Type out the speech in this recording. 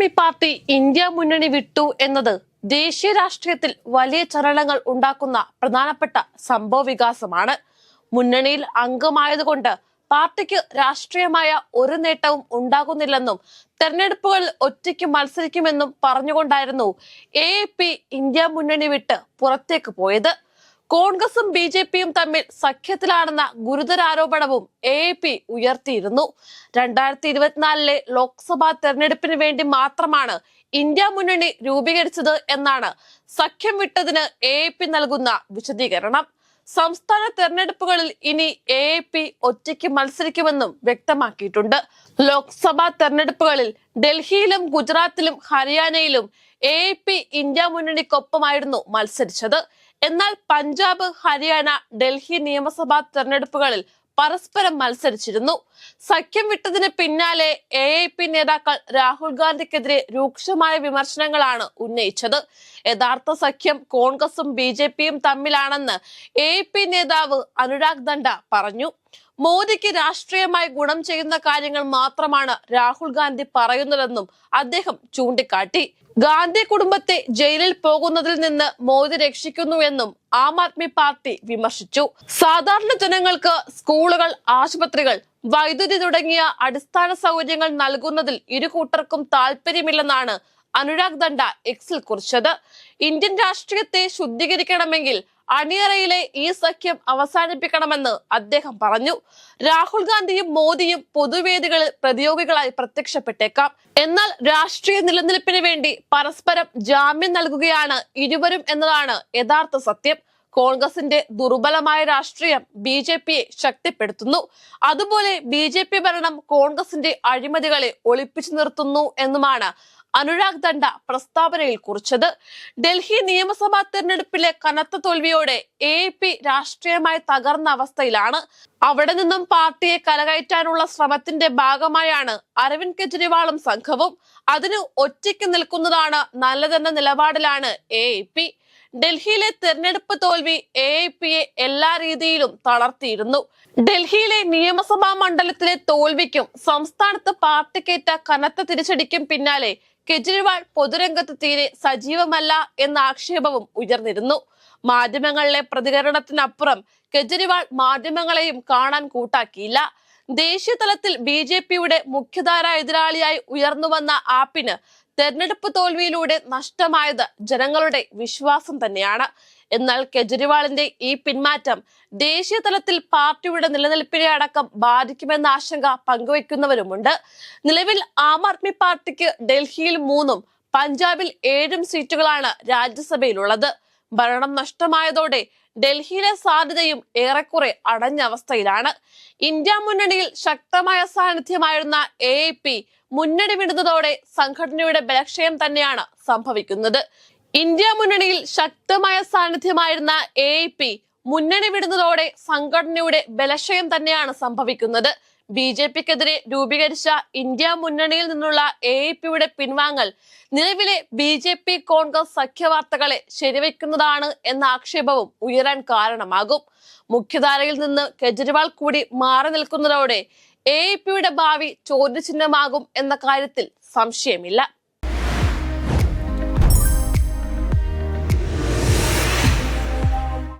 Aadmi party India മുന്നണി വിട്ടു എന്നത് ദേശീയ രാഷ്ട്രീയത്തിൽ വലിയ ചലനങ്ങൾ ഉണ്ടാക്കുന്ന പ്രധാനപ്പെട്ട സംഭവ വികാസമാണ്. മുന്നണിയിൽ അംഗമായതുകൊണ്ട് പാർട്ടിക്ക് രാഷ്ട്രീയമായ ഒരു നേട്ടവും ഉണ്ടാകുന്നില്ലെന്നും തെരഞ്ഞെടുപ്പുകളിൽ ഒറ്റയ്ക്ക് മത്സരിക്കുമെന്നും പറഞ്ഞുകൊണ്ടായിരുന്നു എ ഇന്ത്യ മുന്നണി വിട്ട് പുറത്തേക്ക് പോയത്. കോൺഗ്രസും ബി ജെ പിയും തമ്മിൽ സഖ്യത്തിലാണെന്ന ഗുരുതരാരോപണവും എ പി ഉയർത്തിയിരുന്നു. രണ്ടായിരത്തി ഇരുപത്തിനാലിലെ ലോക്സഭാ തെരഞ്ഞെടുപ്പിന് വേണ്ടി മാത്രമാണ് ഇന്ത്യ മുന്നണി രൂപീകരിച്ചത് എന്നാണ് സഖ്യം വിട്ടതിന് എ പി നൽകുന്ന വിശദീകരണം. സംസ്ഥാന തെരഞ്ഞെടുപ്പുകളിൽ ഇനി എ പി ഒറ്റയ്ക്ക് മത്സരിക്കുമെന്നും വ്യക്തമാക്കിയിട്ടുണ്ട്. ലോക്സഭാ തെരഞ്ഞെടുപ്പുകളിൽ ഡൽഹിയിലും ഗുജറാത്തിലും ഹരിയാനയിലും എ പി ഇന്ത്യ മുന്നണിക്കൊപ്പമായിരുന്നു മത്സരിച്ചത്. എന്നാൽ പഞ്ചാബ് ഹരിയാന ഡൽഹി നിയമസഭാ തെരഞ്ഞെടുപ്പുകളിൽ പരസ്പരം മത്സരിച്ചിരുന്നു. സഖ്യം വിട്ടതിന് പിന്നാലെ എ ഐ പി നേതാക്കൾ രാഹുൽ ഗാന്ധിക്കെതിരെ രൂക്ഷമായ വിമർശനങ്ങളാണ് ഉന്നയിച്ചത്. യഥാർത്ഥ സഖ്യം കോൺഗ്രസും ബി ജെ പിയും തമ്മിലാണെന്ന് എ പി നേതാവ് അനുരാഗ് ദണ്ഡ പറഞ്ഞു. മോദിക്ക് രാഷ്ട്രീയമായി ഗുണം ചെയ്യുന്ന കാര്യങ്ങൾ മാത്രമാണ് രാഹുൽ ഗാന്ധി പറയുന്നതെന്നും അദ്ദേഹം ചൂണ്ടിക്കാട്ടി. ഗാന്ധി കുടുംബത്തെ ജയിലിൽ പോകുന്നതിൽ നിന്ന് മോദി രക്ഷിക്കുന്നുവെന്നും ആം ആദ്മി പാർട്ടി വിമർശിച്ചു. സാധാരണ ജനങ്ങൾക്ക് സ്കൂളുകൾ ആശുപത്രികൾ വൈദ്യുതി തുടങ്ങിയ അടിസ്ഥാന സൗകര്യങ്ങൾ നൽകുന്നതിൽ ഇരു കൂട്ടർക്കും താല്പര്യമില്ലെന്നാണ് അനുരാഗ് ദണ്ഡ എക്സിൽ കുറിച്ചത്. ഇന്ത്യൻ രാഷ്ട്രീയത്തെ ശുദ്ധീകരിക്കണമെങ്കിൽ അണിയറയിലെ ഈ സഖ്യം അവസാനിപ്പിക്കണമെന്ന് അദ്ദേഹം പറഞ്ഞു. രാഹുൽ ഗാന്ധിയും മോദിയും പൊതുവേദികളിൽ പ്രതിയോഗികളായി പ്രത്യക്ഷപ്പെട്ടേക്കാം. എന്നാൽ രാഷ്ട്രീയ നിലനിൽപ്പിന് വേണ്ടി പരസ്പരം ജാമ്യം നൽകുകയാണ് ഇരുവരും എന്നതാണ് യഥാർത്ഥ സത്യം. കോൺഗ്രസിന്റെ ദുർബലമായ രാഷ്ട്രീയം ബി ജെ പിയെ ശക്തിപ്പെടുത്തുന്നു. അതുപോലെ ബി ജെ പി ഭരണം കോൺഗ്രസിന്റെ അഴിമതികളെ ഒളിപ്പിച്ചു നിർത്തുന്നു എന്നുമാണ് അനുരാഗ് ദണ്ഡ പ്രസ്താവനയിൽ കുറിച്ചത്. ഡൽഹി നിയമസഭാ തെരഞ്ഞെടുപ്പിലെ കനത്ത തോൽവിയോടെ എ പി രാഷ്ട്രീയമായി തകർന്ന അവസ്ഥയിലാണ്. അവിടെ നിന്നും പാർട്ടിയെ കരകയറ്റാനുള്ള ശ്രമത്തിന്റെ ഭാഗമായാണ് അരവിന്ദ് കെജ്രിവാളും സംഘവും. അതിന് ഒറ്റയ്ക്ക് നിൽക്കുന്നതാണ് നല്ലതെന്ന നിലപാടിലാണ് എ പി. ഡൽഹിയിലെ തെരഞ്ഞെടുപ്പ് തോൽവി എ പിയെ എല്ലാ രീതിയിലും തളർത്തിയിരുന്നു. ഡൽഹിയിലെ നിയമസഭാ മണ്ഡലത്തിലെ തോൽവിക്കും സംസ്ഥാനത്ത് പാർട്ടിക്കേറ്റ കനത്ത തിരിച്ചടിക്കും പിന്നാലെ കെജ്രിവാൾ പൊതുരംഗത്ത് തീരെ സജീവമല്ല എന്ന ആക്ഷേപവും ഉയർന്നിരുന്നു. മാധ്യമങ്ങളിലെ പ്രതികരണത്തിനപ്പുറം കെജ്രിവാൾ മാധ്യമങ്ങളെയും കാണാൻ കൂട്ടാക്കിയില്ല. ദേശീയ തലത്തിൽ ബി ജെ പിയുടെ മുഖ്യധാര എതിരാളിയായി ഉയർന്നുവന്ന ആപ്പിന് തെരഞ്ഞെടുപ്പ് തോൽവിയിലൂടെ നഷ്ടമായത് ജനങ്ങളുടെ വിശ്വാസം തന്നെയാണ്. എന്നാൽ കെജ്രിവാളിന്റെ ഈ പിന്മാറ്റം ദേശീയ തലത്തിൽ പാർട്ടിയുടെ നിലനിൽപ്പിനെ അടക്കം ബാധിക്കുമെന്ന ആശങ്ക പങ്കുവയ്ക്കുന്നവരുമുണ്ട്. നിലവിൽ ആം ആദ്മി പാർട്ടിക്ക് ഡൽഹിയിൽ മൂന്നും പഞ്ചാബിൽ ഏഴും സീറ്റുകളാണ് രാജ്യസഭയിലുള്ളത്. ഭരണം നഷ്ടമായതോടെ ഡൽഹിയിലെ സാധ്യതയും ഏറെക്കുറെ അടഞ്ഞ അവസ്ഥയിലാണ്. ഇന്ത്യ മുന്നണിയിൽ ശക്തമായ സാന്നിധ്യമായിരുന്ന എ മുന്നണി വിടുന്നതോടെ സംഘടനയുടെ ബലക്ഷയം തന്നെയാണ് സംഭവിക്കുന്നത്. ഇന്ത്യ മുന്നണിയിൽ ശക്തമായ സാന്നിധ്യമായിരുന്ന എ മുന്നണി വിടുന്നതോടെ സംഘടനയുടെ ബലക്ഷയം തന്നെയാണ് സംഭവിക്കുന്നത്. ബി ജെ പിക്കെതിരെ രൂപീകരിച്ച ഇന്ത്യ മുന്നണിയിൽ നിന്നുള്ള എ പിയുടെ പിൻവാങ്ങൽ നിലവിലെ ബി ജെ പി കോൺഗ്രസ് സഖ്യവാർത്തകളെ ശരിവെക്കുന്നതാണ് എന്ന ആക്ഷേപവും ഉയരാൻ കാരണമാകും. മുഖ്യധാരയിൽ നിന്ന് കെജ്രിവാൾ കൂടി മാറി നിൽക്കുന്നതോടെ എ പിയുടെ ഭാവി ചോദ്യചിഹ്നമാകും എന്ന കാര്യത്തിൽ സംശയമില്ല.